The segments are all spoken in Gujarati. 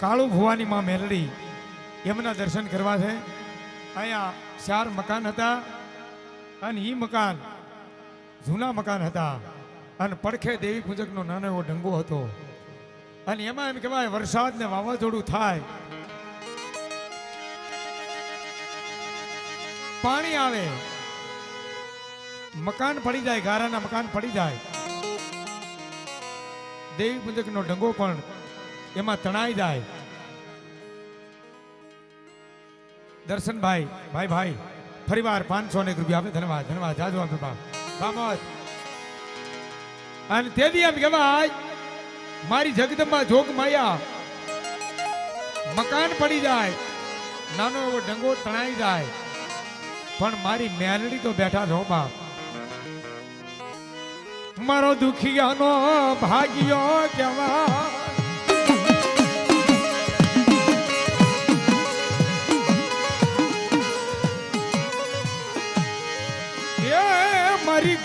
કાળુ ભુવાની માં મેલડી એમના દર્શન કરવા છે. અહીંયા ચાર મકાન હતા અને એ મકાન જૂના મકાન હતા. અને પડખે દેવી પૂજકનો નાનો એવો ડંગો હતો. અને એમાં એમ કહેવાય વરસાદ ને વાવાઝોડું થાય. પાણી આવે. મકાન પડી જાય, ગારાના મકાન પડી જાય. દેવી પૂજકનો ડંગો પણ એમાં તણાઈ જાય. દર્શનભાઈ, ભાઈ ભાઈ, ફરીવાર પાંચસો ને રૂપિયા આપે. ધન્યવાદ ધન્યવાદ. જાજો આપે બાપ અને તેથી એમ કહેવાય, મારી જગદંબા જોગ માયા, મકાન પડી જાય, નાનો એવો ડંગો તણાઈ જાય, પણ મારી મેલડી તો બેઠા છો બાપ. મારો દુખિયાનો ભાગ્યો કેવા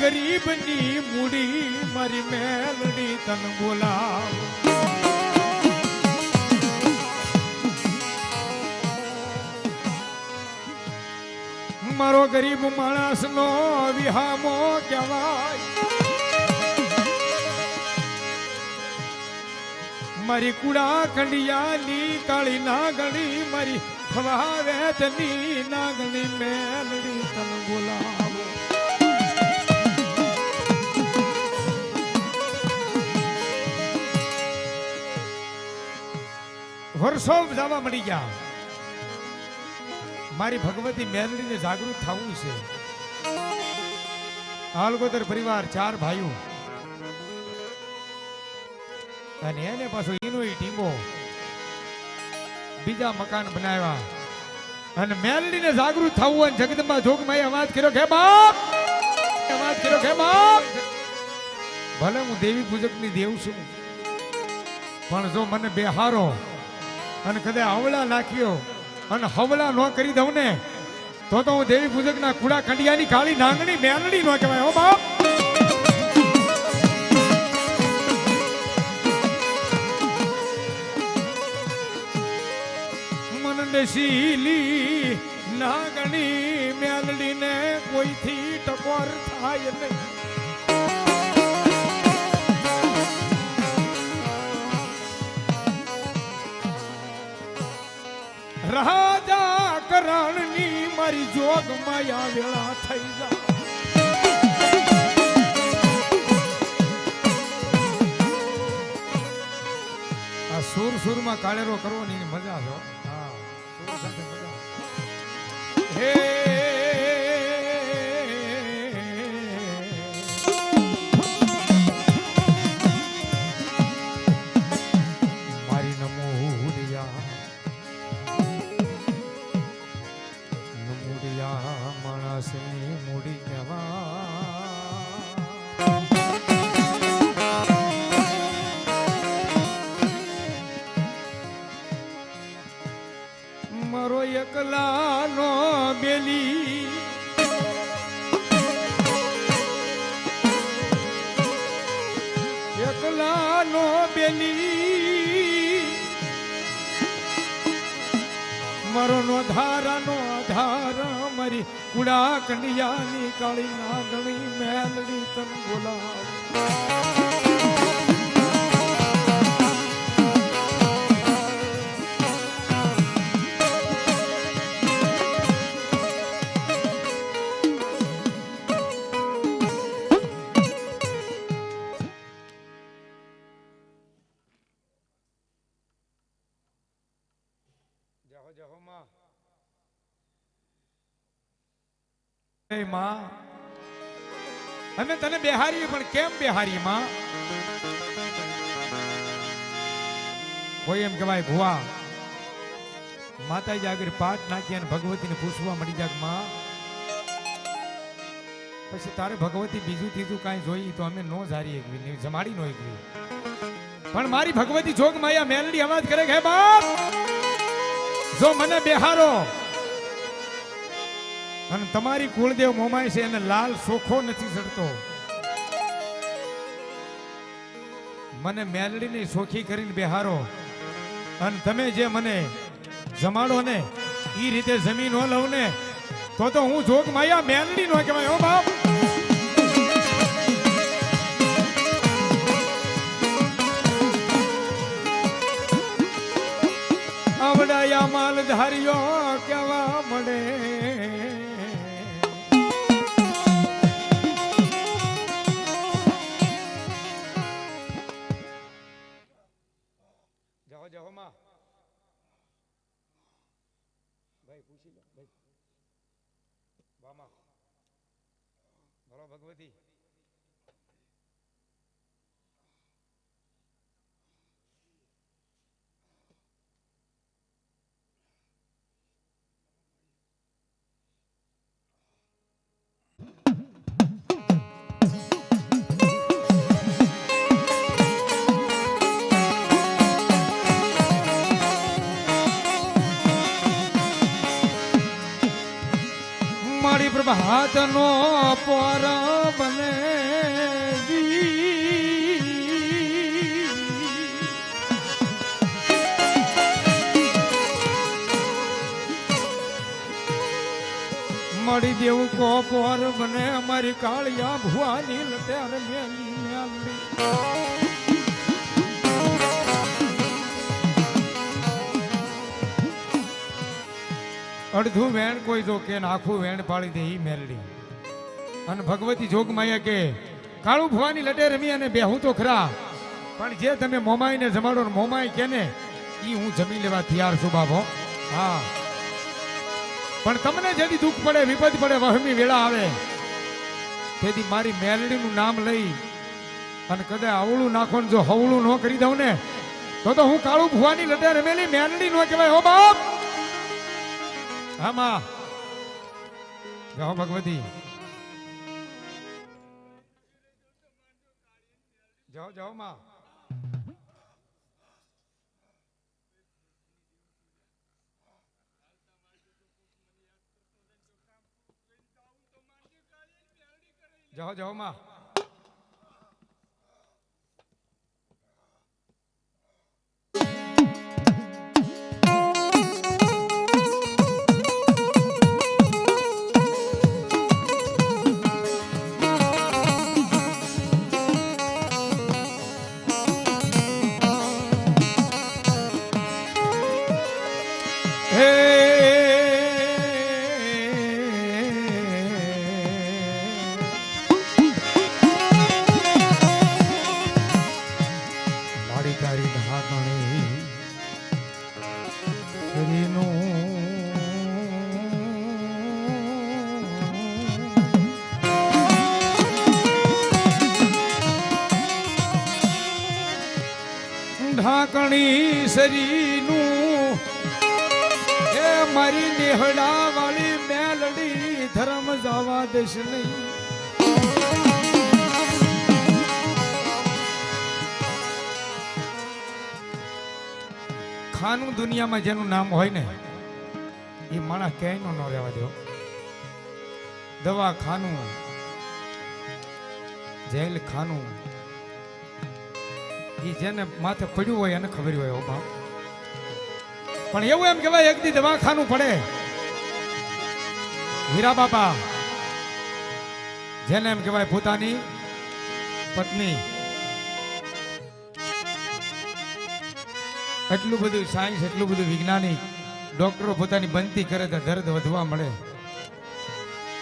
ગરીબની મૂડી મારી મેલડી તન બોલાવ મારો ગરીબ માણસનો વિહામો કહેવાય મારી કુડા કંડિયાની કાળી નાગણી મારી ખવાવેતની નાગણી મેલડી તન બોલાવો વર્ષો જવા મળી ગયા. મારી ભગવતી મેલડીને જાગૃત થવું છે. હાલગોદર પરિવાર ચાર ભાઈઓ. અને એને પાછો એનો ટીમો. બીજા મકાન બનાવ્યા. અને મેલડીને જાગૃત થવું અને જગદંબા જોગમાં અવાજ કર્યો કે, બાપ! અવાજ કર્યો કે, બાપ! ભલે હું દેવી પૂજકની દેવ છું, પણ જો મને બેહારો અને કદાચ હવળા નાખ્યો. અને હવળા ન કરી દઉં ને, તો તો હું દેવી પૂજકના કુડા ખંડિયાની કાળી નાંગણી મેલડી ન કહેવાય. હો બાપ. શીલી નાગણી મેલડીને કોઈથી ટકોર થાય નહીં. રાજા કરણની મારી જોગ માયા વેળા થઈ જા. આ સુર સુરમાં કાળેરો કરવો ની મજા છો હા. સુર સાથે મજા હે મારો એકલાનો બેલી. એકલાનો બેલી. મારો નો ધારાનો આધાર, મારી કુડા કંડિયાની કાળી નાગણી મેલડી તન બોલાવ. અમે તને બેહારીએ, પણ કેમ બેહારીએ માં કોઈ એમ કહેવાય, ભુવા, માતાજી આગળ પાઠ નાખી અને ભગવતીને પૂછવા મળી જાય માં, પછી તારે ભગવતી બીજું ત્રીજું કાંઈ જોઈ તો અમે નો જારી એકવી જમાડી નો એકવી. પણ મારી ભગવતી જોગ માયા મેલડી અવાજ કરે કે બાપ, જો મને બેહારો અને તમારી કુળદેવ મોમાય છે એને લાલ સોખો નથી ચડતો. મને મેલડીની સોખી કરીને બેહારો. અને તમે જે મને જમાડો ને એ રીતે જમીન લઉં ને, તો તો હું જોગ માયા મેલડી નો કહેવાય, હો બાપ. આવડાયા માલ ધાર્યો ભાઈ પૂછી લો. ભાઈ બામા બોલો ભગવતી. પ્રભાત નો પર બને મળી દેવું કો પર બને, અમારી કાળિયા ભુવાની લટેર મેલી મેલી. અડધું વેણ કોઈ જો કે ને આખું વેણ પાડી દે ઈ મેલડી. અને ભગવતી જોગમાયા કે, કાળું ભવાની લટે રમી અને બેહું તો ખરા. પણ જે તમે મોમાઈને જમાડો ને મોમાઈ કે ને એ હું જમી લેવા તૈયાર છું બાબો હા. પણ તમને જેથી દુઃખ પડે, વિપદ પડે, વહમી વેળા આવે, તેથી મારી મેલડીનું નામ લઈ અને કદાચ આવળું નાખો ને જો હવળું ન કરી દઉં ને, તો તો હું કાળું ભુવાની લટે રમેલી મેલડી નો કહેવાય, હો બાપ! આમાં. ગાઓ ભગવતી. જાઓ જાઓ માં. જાઓ જાઓ માં. શરીરનું. એ મારી નેહડા વાળી મેલડી ધર્મ જવા દેશ નહીં. ખાનું દુનિયામાં જેનું નામ હોય ને, એ માણસ ક્યાંય ન રહેવા ખાનું જેલ ખાનું એ જેને માથે પડ્યું હોય એને ખબર હોય બાપ. પણ એવું એમ કહેવાય, એક દી દવાખાનું પડે. હીરા બાપા, જેને એમ કહેવાય પોતાની પત્ની. એટલું બધું સાયન્સ, એટલું બધું વિજ્ઞાનિક, ડોક્ટરો પોતાની બનતી કરે તો દર્દ વધવા મળે.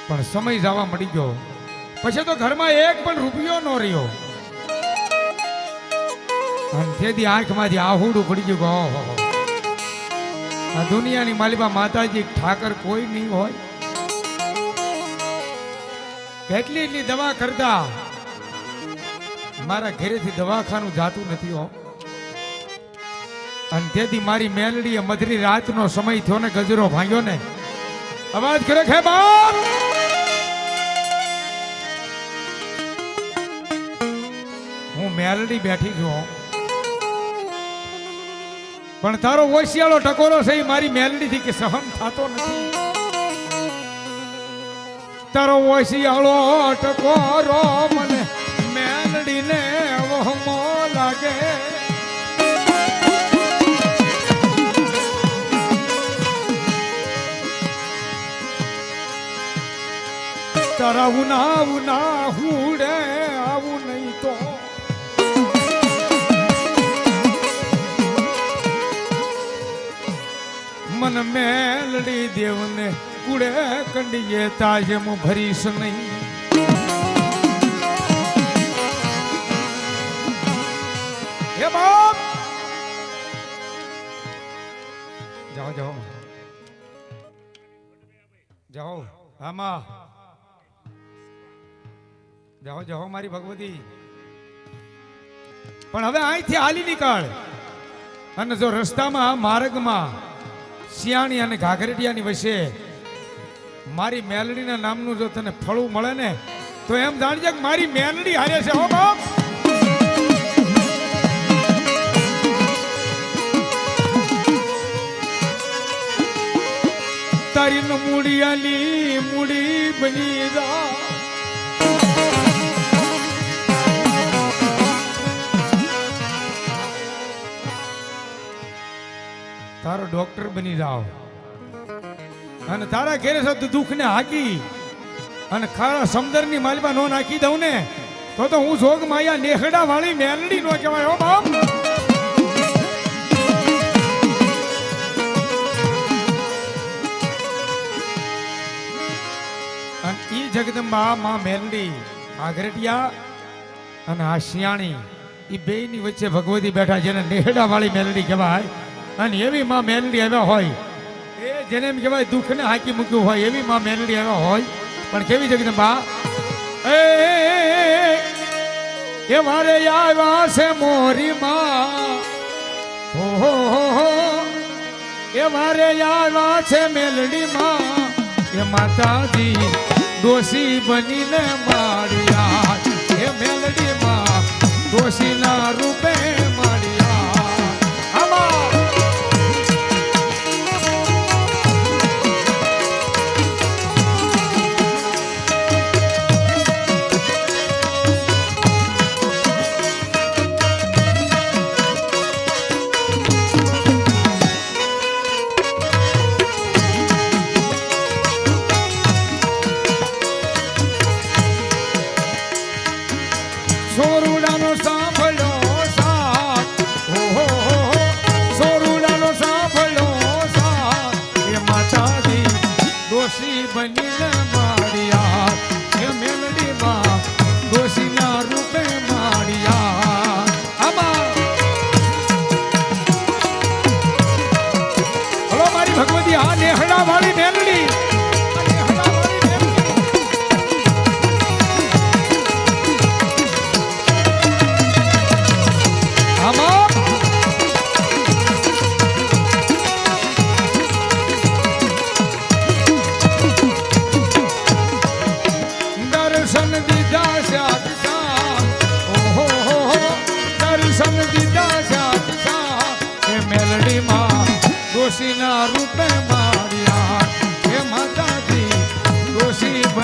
પણ સમય જવા મળી ગયો. પછી તો ઘરમાં એક પણ રૂપિયો ન રહ્યો. તેથી આંખમાંથી આહુડું પડી ગયું. હો. આ દુનિયાની માલિબા માતાજી ઠાકર કોઈ નહીં હોય. કેટલી એટલી દવા કરતા? મારા ઘરેથી દવાખાનું જાતું નથી, હો. અને તેથી મારી મેલડીએ મધરી રાતનો સમય થયો ને ગજરો ભાંગ્યો ને. અવાજ કરે ખે બાપ? હું મેલડી બેઠી છું. પણ તારો ઓશિયાળો ટકોરો છે એ મારી મેલડીથી કે સહન થતો નથી. તારો ઓશિયાળો ટકોરો મને મેલડીને વહમો લાગે. તારા ઉના ઉના હુડે મન મેલડી દેવને કુડે કંડીએ તાજમ ભરીશ નહીં. હે બાપ! જાઓ જાઓ જાઓ આમાં જાઓ જાઓ, મારી ભગવતી. પણ હવે અહીંથી હાલી નીકળ. અને જો રસ્તામાં, માર્ગમાં શિયાણી અને ઘાઘરેડિયાની વચ્ચે મારી મેલડીના નામનું જો તને ફળું મળે ને, તો એમ જાણજે કે મારી મેલડી હારે છે, હો બાપ. તારી મૂડી મૂડિયાની મૂડી બની જા. તારો ડોક્ટર બની જાઓ. અને તારા ઘેરે છે તું દુઃખને હાકી અને ખારા સમદરની માલમાં નો નાખી દઉં ને, તો તો હું જોગ માયા નેહડા વાળી મેલડી નો કહેવાય, હો બાપ. અને ઈ જગદંબા માં મેલડી આઘરેટિયા અને આ શિયાણી ઈ બેયની વચ્ચે ભગવતી બેઠા જેને નેહડા વાળી મેલડી કહેવાય અને એવી માં મેલડી આવ્યા હોય. એ જેને એમ કહેવાય દુઃખને હાકી મૂક્યું હોય, એવી માં મેલડી આવ્યા હોય. પણ કેવી જગદંબા એ મારે આવ્યા છે મોરી માં. એ મારે આવ્યા છે મેલડી માં. એ માતાજી દોષી બનીને માળિયા એ મેલડી માં ડોસીના રૂપે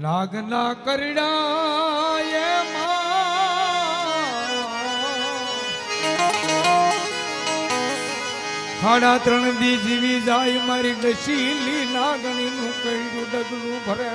નાગના કરડા ખાડા ત્રણ દી જીવી જાય મારી દશીલી નાગણીનું કઈડું ડગલું ભરે.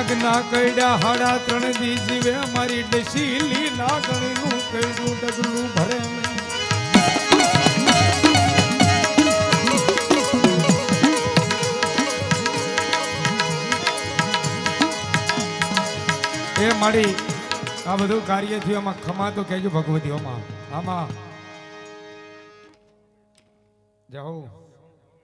નાગ ના કઈડા હાડા ત્રણ દી જીવે મારી ડસીલી લાગણીનું કઈડું ડગલું ભરે એ મારી, આ બધું કાર્ય થયું આમાં ખમા તો કહેજો ભગવતી, આમાં આમાં. જાઓ.